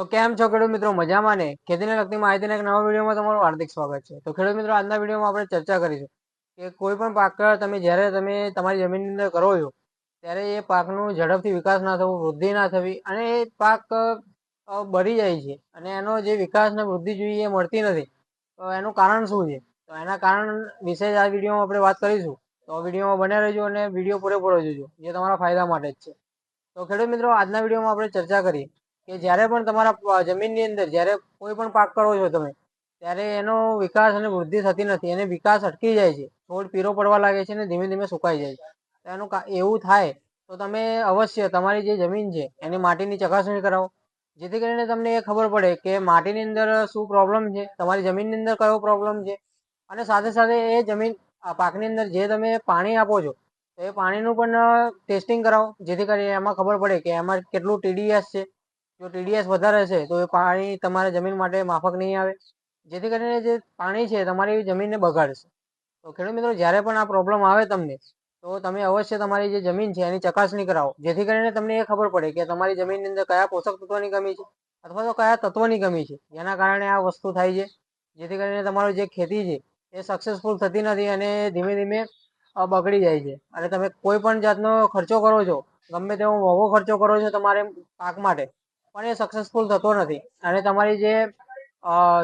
તો કેમ છો ખેડૂત મિત્રો? મજામાં ને? ખેતીને લગતી માહિતીના એક નવા વિડીયોમાં તમારું હાર્દિક સ્વાગત છે. તો ખેડૂત મિત્રો, આજના વિડીયોમાં આપણે ચર્ચા કરીશું કે કોઈ પણ પાક તમે જ્યારે તમે તમારી જમીનની અંદર કરો છો, ત્યારે એ પાકનું ઝડપથી વિકાસ ના થવો, વૃદ્ધિ ના થવી અને એ પાક બળી જાય છે અને એનો જે વિકાસ ને વૃદ્ધિ જોઈએ એ મળતી નથી. તો એનું કારણ શું છે? તો એના કારણ વિશે આ વિડીયોમાં આપણે વાત કરીશું. તો વિડીયોમાં બન્યા રહેજો અને વીડિયો પૂરેપૂરો જોજો, જે તમારા ફાયદા માટે જ છે. તો ખેડૂત મિત્રો, આજના વિડીયોમાં આપણે ચર્ચા કરીએ કે જ્યારે પણ તમારા જમીનની અંદર જ્યારે કોઈ પણ પાક કરો છો તમે, ત્યારે એનો વિકાસ અને વૃદ્ધિ થતી નથી. એને વિકાસ અટકી જાય છે. છોડ પીરો પડવા લાગે છે અને ધીમે ધીમે સુકાઈ જાય છે. એનું એવું થાય તો તમે અવશ્ય તમારી જે જમીન છે, એની માટીની ચકાસણી કરાવો. જેથી કરીને તમને એ ખબર પડે કે માટીની અંદર શું પ્રોબ્લેમ છે, તમારી જમીનની અંદર કયો પ્રોબ્લેમ છે. અને સાથે સાથે એ જમીન પાકની અંદર જે તમે પાણી આપો છો એ પાણીનું પણ ટેસ્ટિંગ કરાવો. જેથી કરીને એમાં ખબર પડે કે એમાં કેટલું ટીડીએસ છે. જો ટીડીએસ વધારે છે, તો એ પાણી તમારા જમીન માટે માફક નહીં આવે. જેથી કરીને જે પાણી છે, તમારી જમીનને બગાડશે. તો ખેડૂત મિત્રો, જ્યારે પણ આ પ્રોબ્લેમ આવે તમને, તો તમે અવશ્ય તમારી જે જમીન છે, એની ચકાસણી કરાવો. જેથી કરીને તમને એ ખબર પડે કે તમારી જમીનની અંદર કયા પોષક તત્વોની કમી છે, અથવા તો કયા તત્વોની કમી છે. જેના કારણે આ વસ્તુ થાય છે. જેથી કરીને તમારું જે ખેતી છે, એ સક્સેસફુલ થતી નથી અને ધીમે ધીમે બગડી જાય છે. અને તમે કોઈ પણ જાતનો ખર્ચો કરો છો, ગમે તેવો મોંઘો ખર્ચો કરો છો તમારે પાક માટે પણ એ સક્સેસફુલ થતો નથી. અને તમારી જે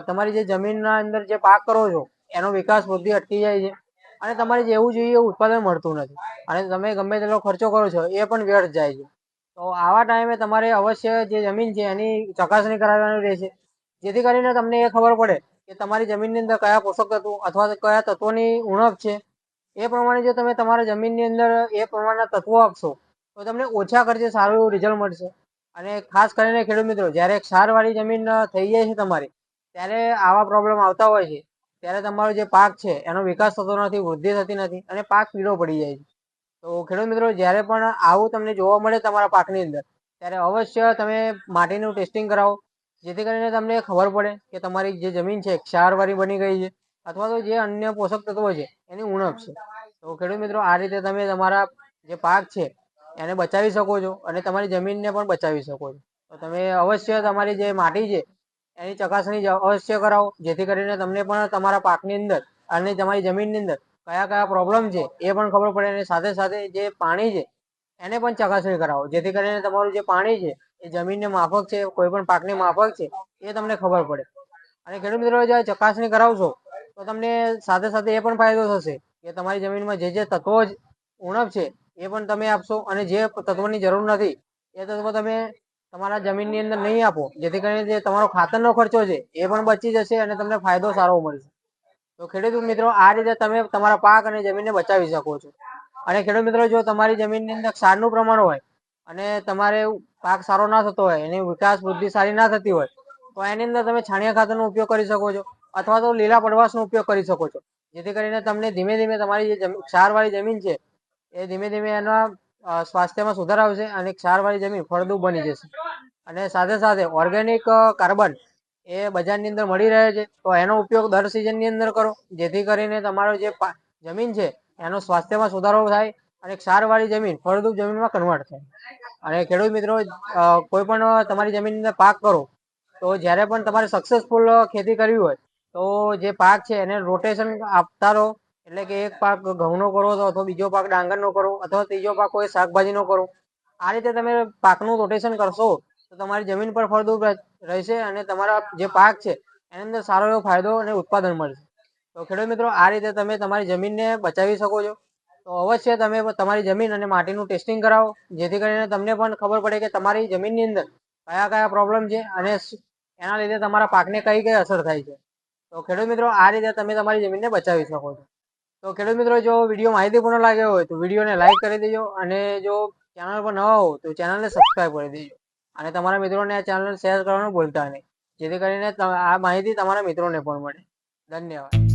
તમારી જે જમીનના અંદર જે પાક કરો છો, એનો વિકાસ વૃદ્ધિ અટકી જાય છે. અને તમારે જેવું જોઈએ એવું ઉત્પાદન મળતું નથી. અને તમે ગમે તેટલો ખર્ચો કરો છો, એ પણ વ્યર્થ જાય છે. તો આવા ટાઈમે તમારે અવશ્ય જે જમીન છે, એની ચકાસણી કરાવવાની રહેશે. જેથી કરીને તમને એ ખબર પડે કે તમારી જમીનની અંદર કયા પોષક તત્વો અથવા કયા તત્વોની ઉણપ છે. એ પ્રમાણે જો તમે તમારા જમીનની અંદર એ પ્રમાણના તત્વો આપશો, તો તમને ઓછા ખર્ચે સારું એવું રિઝલ્ટ મળશે. અને ખાસ કરીને ખેડૂત મિત્રો, જ્યારે ક્ષારવાળી જમીન થઈ જાય છે તમારી, ત્યારે આવા પ્રોબ્લેમ આવતા હોય છે. ત્યારે તમારો જે પાક છે, એનો વિકાસ થતો નથી, વૃદ્ધિ થતી નથી અને પાક પીળો પડી જાય છે. તો ખેડૂત મિત્રો, જ્યારે પણ આવું તમને જોવા મળે તમારા પાકની અંદર, ત્યારે અવશ્ય તમે માટીનું ટેસ્ટિંગ કરાવો, જેથી કરીને તમને ખબર પડે કે તમારી જે જમીન છે, ક્ષારવાળી બની ગઈ છે, અથવા તો જે અન્ય પોષક તત્વો છે, એની ઉણપ છે. તો ખેડૂત મિત્રો, આ રીતે તમે તમારા જે પાક છે એને બચાવી શકો છો અને તમારી જમીનને પણ બચાવી શકો છો. તો તમે અવશ્ય તમારી જે માટી છે, એની ચકાસણી અવશ્ય કરાવો. જેથી કરીને તમને પણ તમારા પાકની અંદર અને તમારી જમીનની અંદર કયા કયા પ્રોબ્લેમ છે, એ પણ ખબર પડે અને સાથે સાથે જે પાણી છે, એને પણ ચકાસણી કરાવો. જેથી કરીને તમારું જે પાણી છે, એ જમીનને માફક છે, કોઈ પણ પાકની માફક છે, એ તમને ખબર પડે. અને ખેડૂત મિત્રો, જે ચકાસણી કરાવશો, તો તમને સાથે સાથે એ પણ ફાયદો થશે કે તમારી જમીનમાં જે જે તત્વો ઉણપ છે એ પણ તમે આપશો અને જે તત્વોની જરૂર નથી, એ તત્વો તમે તમારા જમીનની અંદર નહીં આપો. જેથી કરીને જે તમારો ખાતરનો ખર્ચો છે, એ પણ બચી જશે અને તમને ફાયદો સારો મળશે. તો ખેડૂત મિત્રો, આ રીતે તમે તમારા પાક અને જમીનને બચાવી શકો છો. અને ખેડૂત મિત્રો, જો તમારી જમીનની અંદર ક્ષારનું પ્રમાણ હોય અને તમારે પાક સારો ના થતો હોય, એની વિકાસ વૃદ્ધિ સારી ના થતી હોય, તો એની અંદર તમે છાણિયા ખાતરનો ઉપયોગ કરી શકો છો અથવા તો લીલા પડવાશનો ઉપયોગ કરી શકો છો. જેથી કરીને તમને ધીમે ધીમે તમારી જે ક્ષારવાળી જમીન છે એ ધીમે ધીમે એના સ્વાસ્થ્યમાં સુધાર આવશે અને ક્ષારવાળી જમીન ફળદ્રુપ બની જશે. અને સાથે સાથે ઓર્ગેનિક કાર્બન એ બજારની અંદર મળી રહે છે. તો એનો ઉપયોગ દર સિઝનની અંદર કરો. જેથી કરીને તમારો જે જમીન છે, એનો સ્વાસ્થ્યમાં સુધારો થાય અને ક્ષારવાળી જમીન ફળદ્રુપ જમીનમાં કન્વર્ટ થાય. અને ખેડૂત મિત્રો કોઈ પણ તમારી જમીનની અંદર પાક કરો, તો જ્યારે પણ તમારે સક્સેસફુલ ખેતી કરવી હોય, તો જે પાક છે, એને રોટેશન આપતા રહો. એટલે કે એક પાક ઘઉંનો કરો અથવા બીજો પાક ડાંગરનો કરો અથવા ત્રીજો પાક કોઈ શાકભાજીનો કરો. આ રીતે તમે પાકનું રોટેશન કરશો તો તમારી જમીન પર ફળદ્રુપ રહે- રહેશે અને તમારા જે પાક છે એની અંદર સારો એવો ફાયદો અને ઉત્પાદન મળશે. તો ખેડૂત મિત્રો, આ રીતે તમે તમારી જમીનને બચાવી શકો છો. તો અવશ્ય તમે તમારી જમીન અને માટીનું ટેસ્ટિંગ કરાવો. જેથી કરીને તમને પણ ખબર પડે કે તમારી જમીનની અંદર કયા કયા પ્રોબ્લેમ છે અને એના લીધે તમારા પાકને કઈ કઈ અસર થાય છે. તો ખેડૂત મિત્રો, આ રીતે તમે તમારી જમીનને બચાવી શકો છો. તો ખેડૂત મિત્રો, જો વીડિયો માહિતીપૂર્ણ લાગ્યો હોય તો વિડીયોને લાઈક કરી દેજો અને જો ચેનલ પર નવા હો તો ચેનલને સબસ્ક્રાઇબ કરી દેજો. અને તમારા મિત્રોને આ ચેનલ શેર કરવાનું ભૂલતા નહીં. જેથી કરીને આ માહિતી તમારા મિત્રોને પણ મળે. ધન્યવાદ.